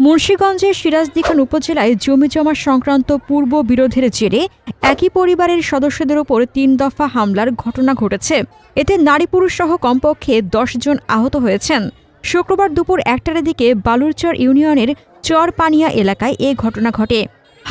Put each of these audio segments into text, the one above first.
মুন্সীগঞ্জের সিরাজদিখান উপজেলায় জমি জমা সংক্রান্ত পূর্ব বিরোধের জেরে একই পরিবারের সদস্যদের ওপর তিন দফা হামলার ঘটনা ঘটেছে। এতে নারী পুরুষ সহ কমপক্ষে দশ জন আহত হয়েছেন। শুক্রবার দুপুর একটার দিকে বালুরচর ইউনিয়নের চরপানিয়া এলাকায় এ ঘটনা ঘটে।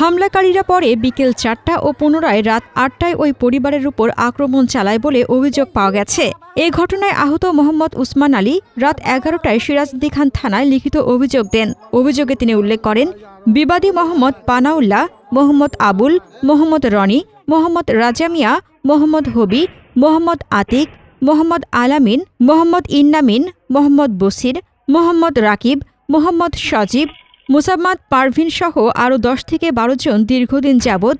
হামলাকারীরা পরে বিকেল চারটা ও পুনরায় রাত আটটায় ওই পরিবারের উপর আক্রমণ চালায় বলে অভিযোগ পাওয়া গেছে। এ ঘটনায় আহত মোহাম্মদ উসমান আলী রাত এগারোটায় সিরাজদি খান থানায় লিখিত অভিযোগ দেন। অভিযোগে তিনি উল্লেখ করেন, বিবাদী মোহাম্মদ পানাউল্লাহ, মোহাম্মদ আবুল, মোহাম্মদ রনি, মোহাম্মদ রাজামিয়া, মোহাম্মদ হবি, মোহাম্মদ আতিক, মোহাম্মদ আলামিন, মোহাম্মদ ইন্নামিন, মোহাম্মদ বসির, মোহাম্মদ রাকিব, মোহাম্মদ সজীব মুসাম্মাদ পারভিন সহ আরও দশ থেকে বারো জন দীর্ঘদিন যাবৎ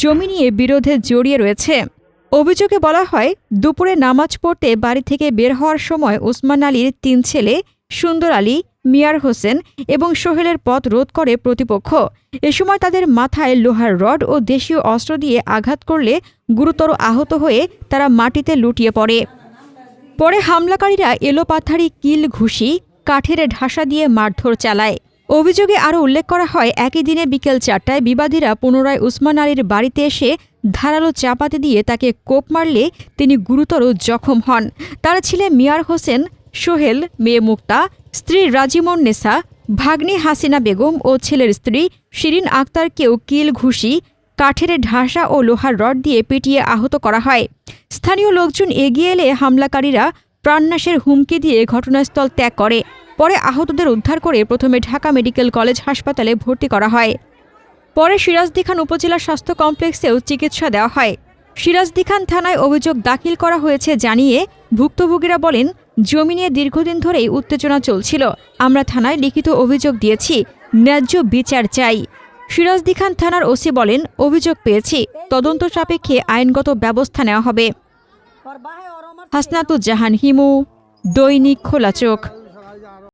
জমি নিয়ে বিরোধে জড়িয়ে রয়েছে। অভিযোগে বলা হয়, দুপুরে নামাজ পড়তে বাড়ি থেকে বের হওয়ার সময় ওসমান আলীর তিন ছেলে, সুন্দর আলী, মিয়ার হোসেন এবং সোহেলের পথ রোধ করে প্রতিপক্ষ। এ সময় তাদের মাথায় লোহার রড ও দেশীয় অস্ত্র দিয়ে আঘাত করলে গুরুতর আহত হয়ে তারা মাটিতে লুটিয়ে পড়ে। পরে হামলাকারীরা এলোপাথারি কিল ঘুষি, কাঠের ঢাসা দিয়ে মারধর চালায়। অভিযোগে আরও উল্লেখ করা হয়, একই দিনে বিকেল চারটায় বিবাদীরা পুনরায় উসমান আলীর বাড়িতে এসে ধারালো চাপাতি দিয়ে তাকে কোপ মারলে তিনি গুরুতর জখম হন। তারা ছিলেন মিয়ার হোসেন, সোহেল, মেয়ে মুক্তা, স্ত্রী রাজিমন নেসা, ভাগ্নি হাসিনা বেগম ও ছেলের স্ত্রী শিরিন আক্তারকেও কিল ঘুষি, কাঠের ঢাসা ও লোহার রড দিয়ে পিটিয়ে আহত করা হয়। স্থানীয় লোকজন এগিয়ে এলে হামলাকারীরা প্রাণনাশের হুমকি দিয়ে ঘটনাস্থল ত্যাগ করে। পরে আহতদের উদ্ধার করে প্রথমে ঢাকা মেডিকেল কলেজ হাসপাতালে ভর্তি করা হয়। পরে সিরাজদিখান উপজেলা স্বাস্থ্য কমপ্লেক্সেও চিকিৎসা দেওয়া হয়। সিরাজদিখান থানায় অভিযোগ দাখিল করা হয়েছে জানিয়ে ভুক্তভোগীরা বলেন, জমি নিয়ে দীর্ঘদিন ধরেই উত্তেজনা চলছিল। আমরা থানায় লিখিত অভিযোগ দিয়েছি। ন্যায্য বিচার চাই। সিরাজদিখান থানার ওসি বলেন, অভিযোগ পেয়েছি। তদন্ত সাপেক্ষে আইনগত ব্যবস্থা নেওয়া হবে। হাসনাতুজ্জাহান হিমু, দৈনিক খোলা চোখ।